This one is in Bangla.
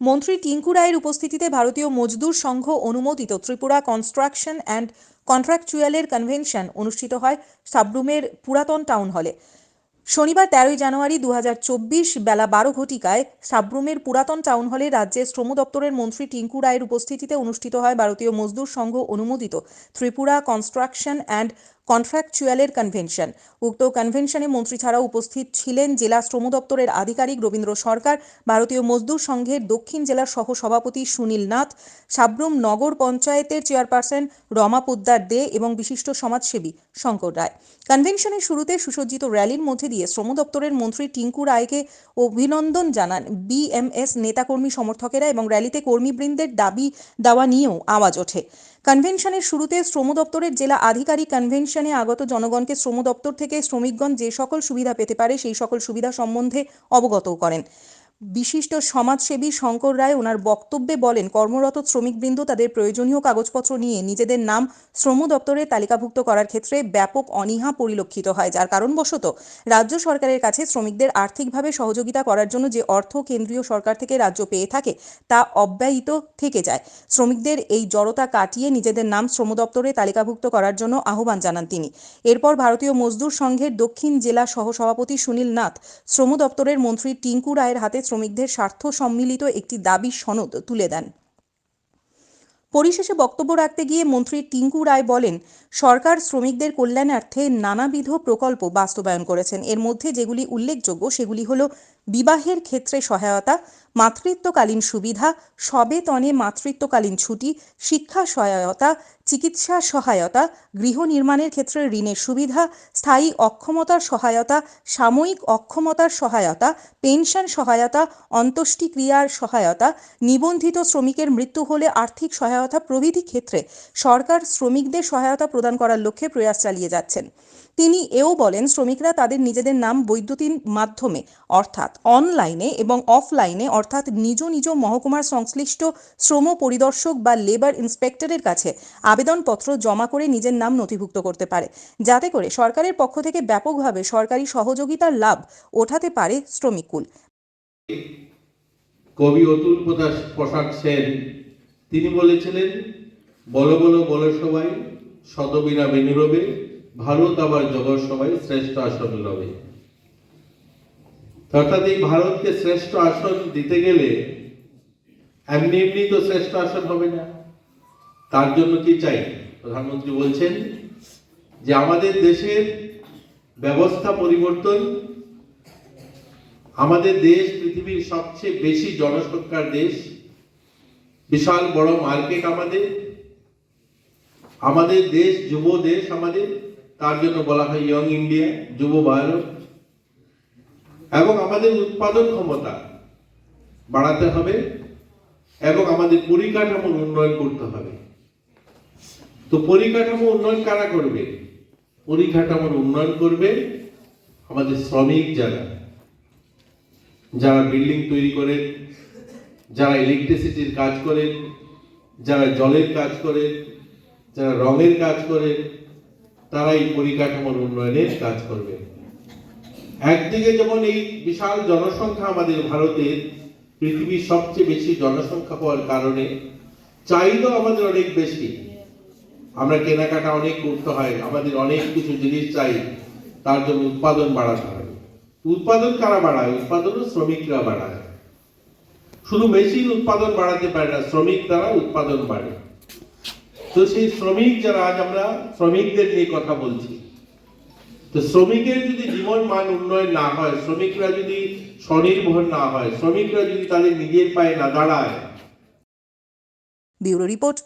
মন্ত্রী টিঙ্কু রায়ের উপস্থিতিতে ভারতীয় মজদুর সংঘ অনুমোদিত ত্রিপুরা কনস্ট্রাকশন অ্যান্ড কন্ট্রাকচুয়ালের কনভেনশন অনুষ্ঠিত হয় সাবরুমের পুরাতন টাউন হলে। শনিবার তেরোই জানুয়ারি দু হাজার চব্বিশ বেলা বারো ঘটিকায় সাবরুমের পুরাতন টাউন হলে রাজ্যের শ্রম দপ্তরের মন্ত্রী টিঙ্কু রায়ের উপস্থিতিতে অনুষ্ঠিত হয় ভারতীয় মজদুর সংঘ অনুমোদিত ত্রিপুরা কনস্ট্রাকশন অ্যান্ড কন্ট্রাকচুয়ালের কনভেনশন। উক্ত কনভেনশনে মন্ত্রী ছাড়াও উপস্থিত ছিলেন জেলা শ্রম দপ্তরের আধিকারিক রবীন্দ্র সরকার, ভারতীয় মজদুর সংঘের দক্ষিণ জেলার সহ সভাপতি সুনীল নাথ, সাবরুম নগর পঞ্চায়েতের চেয়ারপারসন রমা পোদ্দার দে এবং বিশিষ্ট সমাজসেবী শঙ্কর রায়। কনভেনশনের শুরুতে সুসজ্জিত র্যালির মধ্যে দিয়ে শ্রম দপ্তরের মন্ত্রী টিঙ্কু রায়কে অভিনন্দন জানান। বিএমএস নেতাকর্মী সমর্থকেরা এবং র্যালিতে কর্মীবৃন্দের দাবি দেওয়া নিয়েও আওয়াজ ওঠে। কনভেনশনের শুরুতে শ্রম দপ্তরের জেলা আধিকারিক কনভেনশনে আগত জনগণকে শ্রম দপ্তর থেকে শ্রমিকগণ যে সকল সুবিধা পেতে পারে সেই সকল সুবিধা সম্বন্ধে অবগত করেন। বিশিষ্ট সমাজসেবী শঙ্কর রায় ওনার বক্তব্যে বলেন, কর্মরত শ্রমিকবৃন্দ তাদের প্রয়োজনীয় কাগজপত্র নিয়ে নিজেদের নাম শ্রম দপ্তরে তালিকাভুক্ত করার ক্ষেত্রে ব্যাপক অনীহা পরিলক্ষিত হয়, যার কারণবশত রাজ্য সরকারের কাছে শ্রমিকদের আর্থিকভাবে সহযোগিতা করার জন্য যে অর্থ কেন্দ্রীয় সরকার থেকে রাজ্য পেয়ে থাকে, তা অব্যয়িত থেকে যায়। শ্রমিকদের এই জড়তা কাটিয়ে নিজেদের নাম শ্রম দপ্তরে তালিকাভুক্ত করার জন্য আহ্বান জানান তিনি। এরপর ভারতীয় মজদুর সংঘের দক্ষিণ জেলা সহসভাপতি সুনীল নাথ শ্রম দপ্তরের মন্ত্রী টিঙ্কু রায়ের হাতে শ্রমিকদের স্বার্থ সম্মিলিত একটি দাবি সনদ তুলে দেন। পরিশেষে বক্তব্য রাখতে গিয়ে মন্ত্রী টিঙ্কু রায় বলেন, সরকার শ্রমিকদের কল্যাণার্থে নানাবিধ প্রকল্প বাস্তবায়ন করেছেন। এর মধ্যে যেগুলি উল্লেখযোগ্য, সেগুলি হল বিবাহের ক্ষেত্রে সহায়তা, মাতৃত্বকালীন সুবিধা, সবেতনে মাতৃত্বকালীন ছুটি, শিক্ষা সহায়তা, চিকিৎসা সহায়তা, গৃহ নির্মাণের ক্ষেত্রে ঋণের সুবিধা, স্থায়ী অক্ষমতার সহায়তা, সাময়িক অক্ষমতার সহায়তা, পেনশন সহায়তা, অন্ত্যেষ্টিক্রিয়ার সহায়তা, নিবন্ধিত শ্রমিকের মৃত্যু হলে আর্থিক সহায়তা প্রভৃতি ক্ষেত্রে সরকার শ্রমিকদের সহায়তা প্রদান করার লক্ষ্যে প্রয়াস চালিয়ে যাচ্ছেন। তিনি এও বলেন, শ্রমিকরা তাদের নিজেদের নাম বৈদ্যুতিন মাধ্যমে, অর্থাৎ অনলাইনে এবং অফলাইনে, অর্থাৎ নিজ নিজ মহকুমার সংশ্লিষ্ট শ্রম পরিদর্শক বা লেবার ইন্সপেক্টরের কাছে আবেদনপত্র জমা করে নিজের নাম নথিভুক্ত করতে পারে। যাতে করে সরকারের পক্ষ থেকে ব্যাপকভাবে সরকারি সহযোগিতার লাভ ওঠাতে পারে শ্রমিককুল। কবি অতুল প্রকাশ প্রসাদ সেন, তিনি বলেছিলেন, বলো বলো বলো সবাই শতবিনা বেনুরবে ভারত আবার জগৎ সবাই শ্রেষ্ঠ আসন লবে। অর্থাৎ এই ভারতকে শ্রেষ্ঠ আসন দিতে গেলে এমনি এমনি তো শ্রেষ্ঠ আসন হবে না। তার জন্য কি চাই? প্রধানমন্ত্রী বলছেন যে আমাদের দেশের ব্যবস্থা পরিবর্তন, আমাদের দেশ পৃথিবীর সবচেয়ে বেশি জনসংখ্যার দেশ, বিশাল বড় মার্কেট আমাদের আমাদের দেশ, যুব দেশ আমাদের তার জন্য বলা হয় ইয়ং ইন্ডিয়া যুব ভারত, এবং আমাদের উৎপাদন ক্ষমতা বাড়াতে হবে, এবং আমাদের পরিকাঠামোর উন্নয়ন করতে হবে। তো পরিকাঠামো উন্নয়ন কারা করবে? পরিকাঠামোর উন্নয়ন করবে আমাদের শ্রমিক যারা। যারা বিল্ডিং তৈরি করেন, যারা ইলেকট্রিসিটির কাজ করেন, যারা জলের কাজ করেন, যারা রঙের কাজ করেন তারা এই পরিকাঠামোর উন্নয়নের কাজ করবে। একদিকে যেমন এই বিশাল জনসংখ্যা আমাদের ভারতের পৃথিবীর সবচেয়ে বেশি জনসংখ্যা হওয়ার কারণে চাহিদা আমাদের অনেক বেশি। আমরা কেনাকাটা অনেক করতে হয়, আমাদের অনেক কিছু জিনিস চাই, তার জন্য উৎপাদন বাড়াতে হয়। উৎপাদন কারা বাড়ায়? উৎপাদনও শ্রমিকরা বাড়ায়। শুধু মেশিন উৎপাদন বাড়াতে পারে না, শ্রমিক দ্বারা উৎপাদন বাড়ে। তো সেই শ্রমিক যারা, আজ আমরা শ্রমিকদের নিয়ে কথা বলছি, তো শ্রমিকের যদি জীবন মান উন্নয়ন না হয়, শ্রমিকরা যদি স্বনির্ভর না হয়, শ্রমিকরা যদি তাদের নিজের পায়ে না দাঁড়ায়। Bureau report